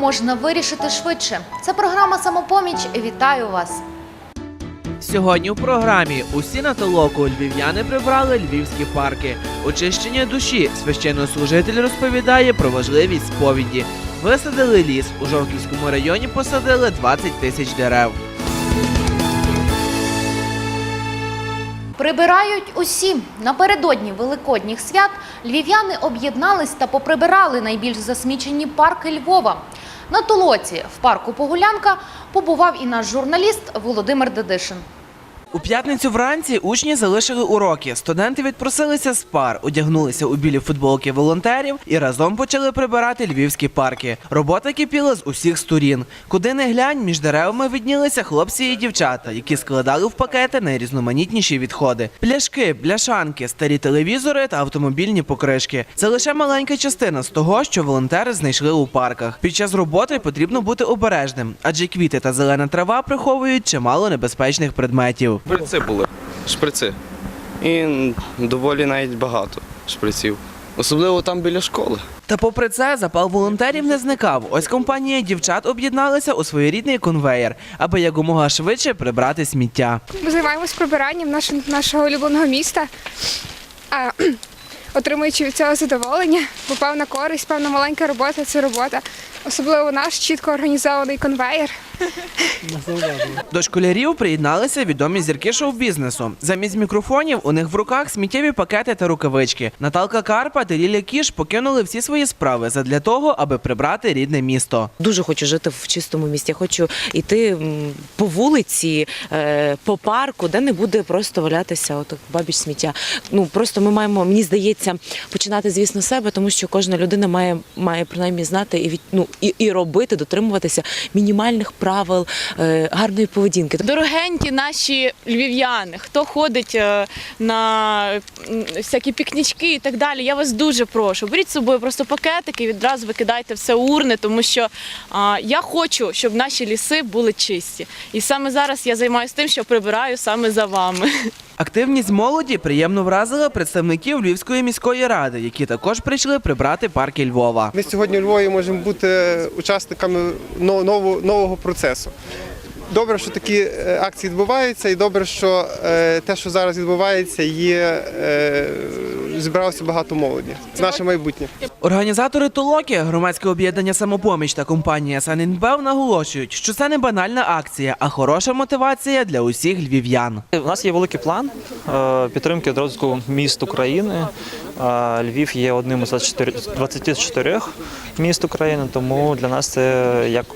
можна вирішити швидше. Це програма Самопоміч. Вітаю вас! Сьогодні у програмі усі на толоку львів'яни прибрали львівські парки. Очищення душі священнослужитель розповідає про важливість сповіді. Висадили ліс у Жовківському районі. Посадили 20 тисяч дерев. Прибирають усі напередодні великодніх свят. Львів'яни об'єднались та поприбирали найбільш засмічені парки Львова. На толоці в парку Погулянка побував і наш журналіст Володимир Дедишин. У п'ятницю вранці учні залишили уроки. Студенти відпросилися з пар, одягнулися у білі футболки волонтерів і разом почали прибирати львівські парки. Робота кипіла з усіх сторін. Куди не глянь, між деревами виднілися хлопці і дівчата, які складали в пакети найрізноманітніші відходи: пляшки, бляшанки, старі телевізори та автомобільні покришки. Це лише маленька частина з того, що волонтери знайшли у парках. Під час роботи потрібно бути обережним, адже квіти та зелена трава приховують чимало небезпечних предметів. Шприци були. Шприци. І доволі навіть багато шприців. Особливо там біля школи. Та попри це, запал волонтерів не зникав. Ось компанія дівчат об'єдналася у своєрідний конвеєр, аби якомога швидше прибрати сміття. Ми займаємось прибиранням нашого, нашого улюбленого міста, а, отримуючи від цього задоволення, бо певна користь, певна маленька робота це робота. Особливо наш чітко організований конвеєр. До школярів приєдналися відомі зірки шоу-бізнесу. Замість мікрофонів у них в руках сміттєві пакети та рукавички. Наталка Карпа та Лілія Кіш покинули всі свої справи задля того, аби прибрати рідне місто. Дуже хочу жити в чистому місті. Хочу йти по вулиці, е, по парку, де не буде просто валятися отак бабіч сміття. Ну просто ми маємо, мені здається, починати, звісно, себе, тому що кожна людина має, має принаймні знати і від ну і, і робити, дотримуватися мінімальних правил е, гарної поведінки. Дорогенькі наші львів'яни, хто ходить е, на всякі пікнічки і так далі, я вас дуже прошу. Беріть з собою просто пакетики і відразу викидайте все у урни, тому що я хочу, щоб наші ліси були чисті. І саме зараз я займаюся тим, що прибираю саме за вами. Активність молоді приємно вразила представників Львівської міської ради, які також прийшли прибрати парки Львова. Ми сьогодні у Львові можемо бути учасниками но- нового, нового процесу. Добре, що такі е, акції відбуваються, і добре, що е, те, що зараз відбувається, є е, зібралося багато молоді. Це наше майбутнє. Організатори толоки, громадське об'єднання самопоміч та компанія Санінбел наголошують, що це не банальна акція, а хороша мотивація для усіх львів'ян. У нас є великий план е, підтримки розвитку міст України. Е, Львів є одним із 24 24 міст України, тому для нас це як,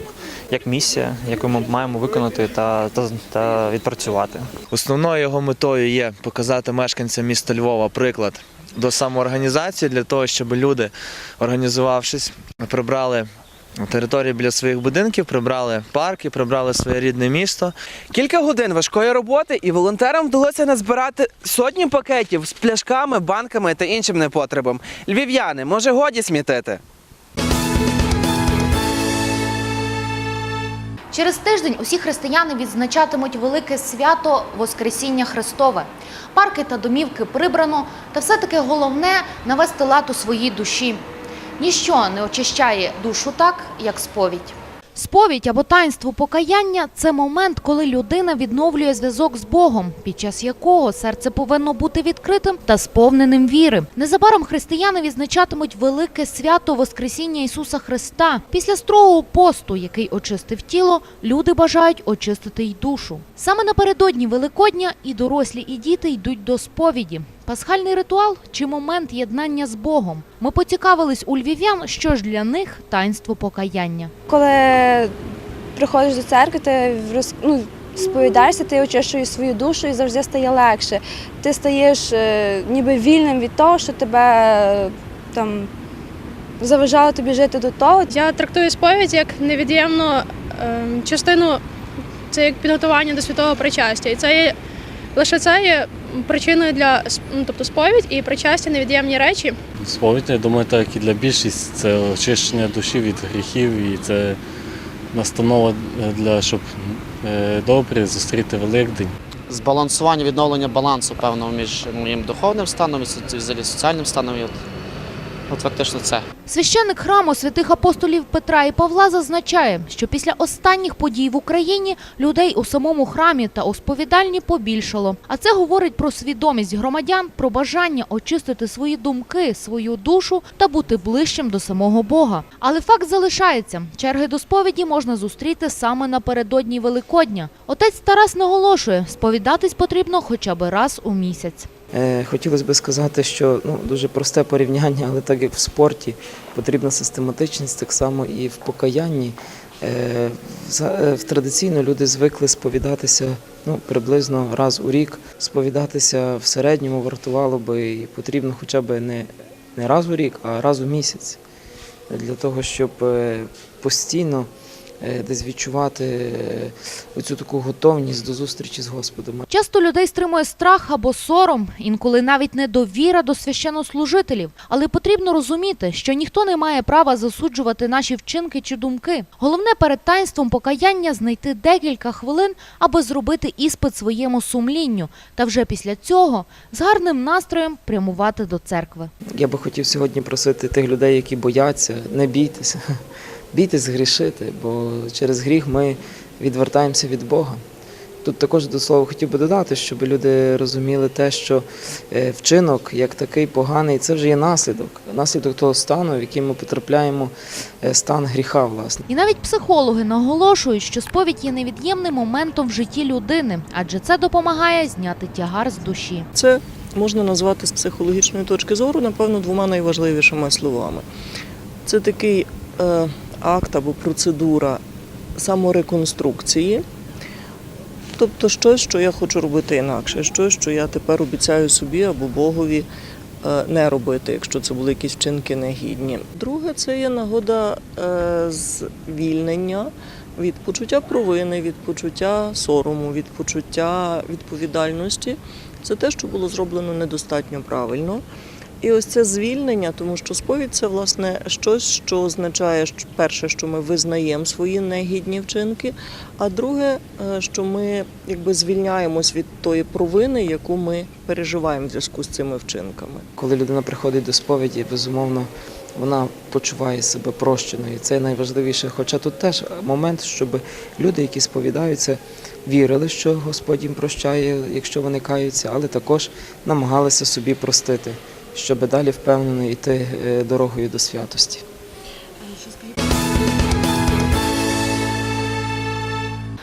як місія, яку ми маємо виконати та, та, та відпрацювати. Основною його метою є показати мешканцям міста Львова приклад до самоорганізації для того, щоб люди, організувавшись, прибрали території біля своїх будинків, прибрали парки, прибрали своє рідне місто. Кілька годин важкої роботи і волонтерам вдалося назбирати сотні пакетів з пляшками, банками та іншим непотребом. Львів'яни, може годі смітити? Через тиждень усі християни відзначатимуть велике свято Воскресіння Христове. Парки та домівки прибрано, та все-таки головне навести лад у своїй душі. Ніщо не очищає душу так, як сповідь. Сповідь або таїнство покаяння це момент, коли людина відновлює зв'язок з Богом, під час якого серце повинно бути відкритим та сповненим віри. Незабаром християни відзначатимуть велике свято Воскресіння Ісуса Христа. Після строгого посту, який очистив тіло, люди бажають очистити й душу. Саме напередодні Великодня і дорослі, і діти йдуть до сповіді. Пасхальний ритуал чи момент єднання з Богом. Ми поцікавились у львів'ян, що ж для них таїнство покаяння. Коли приходиш до церкви, ти роз, ну, сповідаєшся, ти очищуєш свою душу і завжди стає легше. Ти стаєш е, ніби вільним від того, що тебе е, там заважало тобі жити до того. Я трактую сповідь як невід'ємну ем, частину, це як підготування до святого причастя. І це є лише це є причиною для ну, тобто сповідь і причастя невід'ємні речі. Сповідь, я думаю, так і для більшість це очищення душі від гріхів і це настанова для щоб е, добре зустріти Великдень. збалансування, відновлення балансу певного між моїм духовним станом і взагалі соціальним станом. От от фактично це. Священник храму святих апостолів Петра і Павла зазначає, що після останніх подій в Україні людей у самому храмі та у сповідальні побільшало. А це говорить про свідомість громадян, про бажання очистити свої думки, свою душу та бути ближчим до самого Бога. Але факт залишається: черги до сповіді можна зустріти саме напередодні Великодня. Отець Тарас наголошує, сповідатись потрібно хоча б раз у місяць. Е, Хотілося б сказати, що ну, дуже просте порівняння, але так як в спорті потрібна систематичність, так само і в покаянні. Е, е, Традиційно люди звикли сповідатися ну, приблизно раз у рік. Сповідатися в середньому вартувало би і потрібно хоча б не, не раз у рік, а раз у місяць. Для того, щоб постійно десь відчувати е, оцю таку готовність до зустрічі з Господом. Часто людей стримує страх або сором, інколи навіть недовіра до священнослужителів. Але потрібно розуміти, що ніхто не має права засуджувати наші вчинки чи думки. Головне перед таїнством покаяння знайти декілька хвилин, аби зробити іспит своєму сумлінню, та вже після цього з гарним настроєм прямувати до церкви. Я би хотів сьогодні просити тих людей, які бояться, не бійтеся. Бійтесь грішити, бо через гріх ми відвертаємося від Бога. Тут також до слова хотів би додати, щоб люди розуміли те, що е, вчинок як такий поганий, це вже є наслідок, наслідок того стану, в який ми потрапляємо, е, стан гріха, власне. І навіть психологи наголошують, що сповідь є невід'ємним моментом в житті людини, адже це допомагає зняти тягар з душі. Це можна назвати з психологічної точки зору, напевно, двома найважливішими словами. Це такий е, акт або процедура самореконструкції, тобто щось, що я хочу робити інакше, щось, що я тепер обіцяю собі або Богові е, не робити, якщо це були якісь вчинки негідні. Друге, це є нагода е, звільнення від почуття провини, від почуття сорому, від почуття відповідальності. Це те, що було зроблено недостатньо правильно. І ось це звільнення, тому що сповідь це власне щось, що означає, що перше, що ми визнаємо свої негідні вчинки, а друге, е, що ми якби звільняємось від тої провини, яку ми переживаємо в зв'язку з цими вчинками. Коли людина приходить до сповіді, безумовно, вона почуває себе прощеною. Це найважливіше. Хоча тут теж момент, щоб люди, які сповідаються, вірили, що Господь їм прощає, якщо вони каються, але також намагалися собі простити, щоб далі впевнено йти е, дорогою до святості.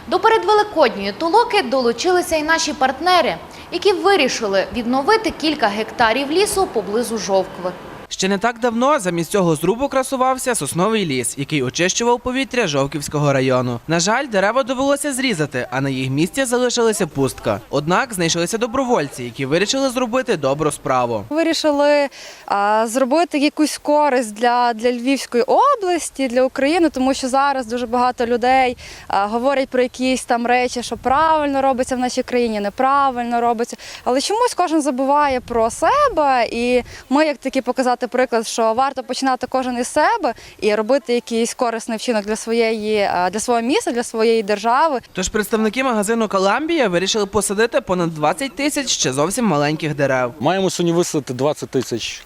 До передвеликодньої толоки долучилися і наші партнери, які вирішили відновити кілька гектарів лісу поблизу Жовкви. Ще не так давно замість цього зрубу красувався сосновий ліс, який очищував повітря Жовківського району. На жаль, дерева довелося зрізати, а на їх місці залишилася пустка. Однак знайшлися добровольці, які вирішили зробити добру справу. Вирішили а, зробити якусь користь для, для Львівської області, для України, тому що зараз дуже багато людей а, говорять про якісь там речі, що правильно робиться в нашій країні, неправильно робиться. Але чомусь кожен забуває про себе, і ми, як такі, показати приклад, що варто починати кожен із себе і робити якийсь корисний вчинок для своєї для свого міста, для своєї держави. Тож представники магазину Коламбія вирішили посадити понад 20 тисяч ще зовсім маленьких дерев. Маємо сьогодні висадити 20 тисяч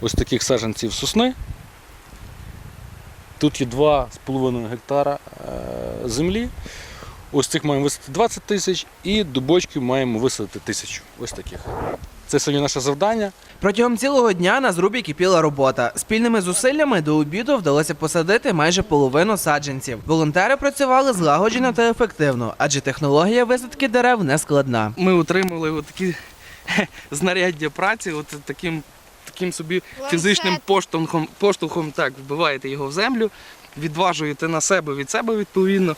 ось таких саджанців сосни. Тут є 2,5 гектара е, землі. Ось цих маємо висадити 20 тисяч і дубочків маємо висадити тисячу. Ось таких. Це сьогодні наше завдання. Протягом цілого дня на зрубі кипіла робота. Спільними зусиллями до обіду вдалося посадити майже половину саджанців. Волонтери працювали злагоджено та ефективно, адже технологія висадки дерев не складна. Ми отримали такі знаряддя праці, от таким, таким собі фізичним поштовхом, поштовхом так, вбиваєте його в землю, відважуєте на себе від себе відповідно,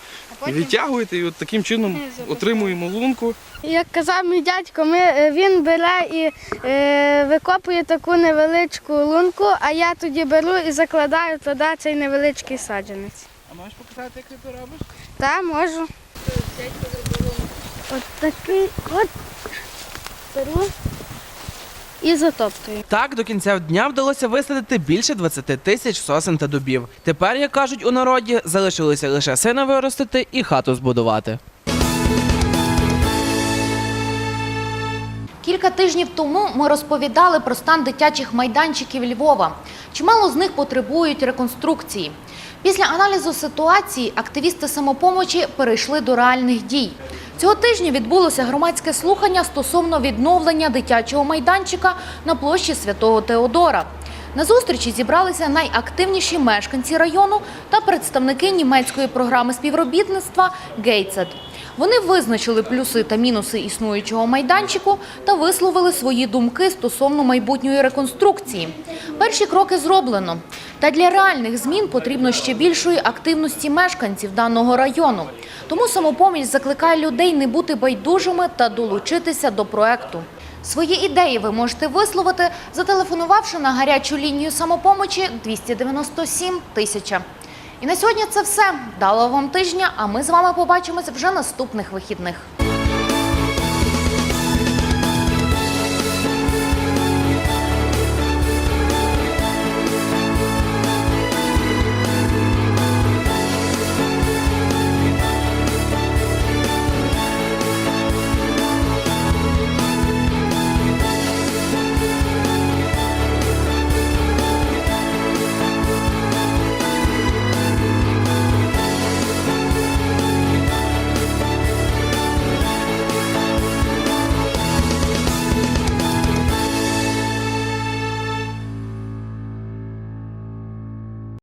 і відтягуєте, і от таким чином отримуємо лунку. Як казав мій дядько, ми, е, він бере і е, викопує таку невеличку лунку, а я тоді беру і закладаю туди цей невеличкий саджанець. А можеш показати, як ти це робиш? Так, можу. От такий от беру і затоптує. Так, до кінця дня вдалося висадити більше 20 тисяч сосен та дубів. Тепер, як кажуть у народі, залишилося лише сина виростити і хату збудувати. Кілька тижнів тому ми розповідали про стан дитячих майданчиків Львова. Чимало з них потребують реконструкції. Після аналізу ситуації активісти самопомочі перейшли до реальних дій. Цього тижня відбулося громадське слухання стосовно відновлення дитячого майданчика на площі Святого Теодора. На зустрічі зібралися найактивніші мешканці району та представники німецької програми співробітництва Гейтсет. Вони визначили плюси та мінуси існуючого майданчику та висловили свої думки стосовно майбутньої реконструкції. Перші кроки зроблено. Та для реальних змін потрібно ще більшої активності мешканців даного району. Тому самопоміч закликає людей не бути байдужими та долучитися до проекту. Свої ідеї ви можете висловити, зателефонувавши на гарячу лінію самопомочі 297 тисяча. І на сьогодні це все. Дало вам тижня, а ми з вами побачимось вже наступних вихідних.